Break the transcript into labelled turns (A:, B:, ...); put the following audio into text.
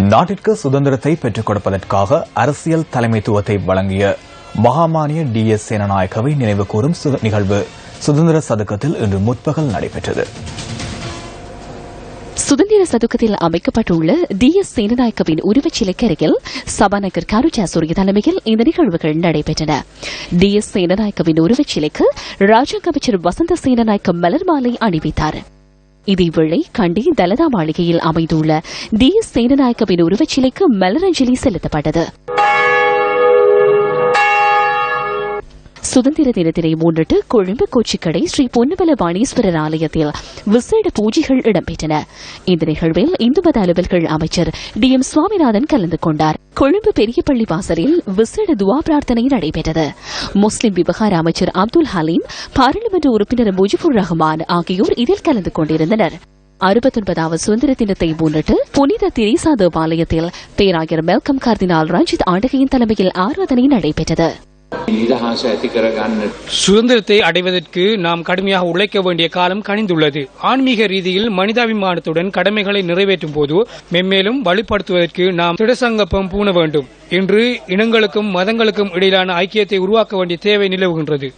A: நாட்டிற்கு சுதந்திரத்தை பெற்றுக் கொடுப்பதற்காக அரசியல் தலைமைத்துவத்தை வழங்கிய மகாமானிய டி எஸ் சேனநாயக்கவை நினைவு கூறும் நிகழ்வு. சுதந்திர சதுக்கத்தில் இன்று முற்பகல் நடைபெற்றது.
B: சுதந்திர சதுக்கத்தில் அமைக்கப்பட்டுள்ள டி எஸ் சேனநாயக்கவின் உருவச் அருகில் சபாநாயகர் கருஜாசூரிய தலைமையில் இந்த நிகழ்வுகள் நடைபெற்றன. டி எஸ் சேனநாயக்கவின் உருவச்சிலைக்கு ராஜாங்க அமைச்சர் வசந்த சேனநாயக்க மலர் மாலை அணிவித்தார். இதேவேளை கண்டி தலதா மாளிகையில் அமைந்துள்ள டி சேனநாயக்கவின் உருவச்சிலைக்கு மலரஞ்சலி செலுத்தப்பட்டது. சுதந்திர தினத்தினை முன்னிட்டு கொழும்பு கொச்சிக்கடை ஸ்ரீ பொன்னபல வாணீஸ்வரர் ஆலயத்தில் விசேட பூஜைகள் இடம்பெற்றன. இந்த நிகழ்வில் இந்து மத அலுவல்கள் அமைச்சர் டி எம் சுவாமிநாதன் கலந்து கொண்டார். கொழும்பு பெரியபள்ளி வாசலில் விசேட துவா பிரார்த்தனை நடைபெற்றது. முஸ்லிம் விவகார அமைச்சர் அப்துல் ஹலீம் பாராளுமன்ற உறுப்பினர் முஜிபுர் ரஹ்மான் ஆகியோர் இதில் கலந்து கொண்டிருந்தனர். அறுபத்தொன்பதாவது சுதந்திர தினத்தை முன்னிட்டு புனித திரீசா தேவாலயத்தில் பேராயர் மெல்கம் கர்தினால் ரஞ்சித் ஆண்டகையின் தலைமையில் ஆராதனை நடைபெற்றது.
C: சுதந்திரத்தை அடைவதற்கு நாம் கடுமையாக உழைக்க வேண்டிய காலம் கணிந்துள்ளது ஆன்மீக ரீதியில் மனிதாபிமானத்துடன் கடமைகளை நிறைவேற்றும் போது மென்மேலும் வலுப்படுத்துவதற்கு நாம் திடசங்கப்பம் பூண வேண்டும். இன்று இனங்களுக்கும் மதங்களுக்கும் இடையிலான ஐக்கியத்தை உருவாக்க வேண்டிய தேவை நிலவுகின்றது.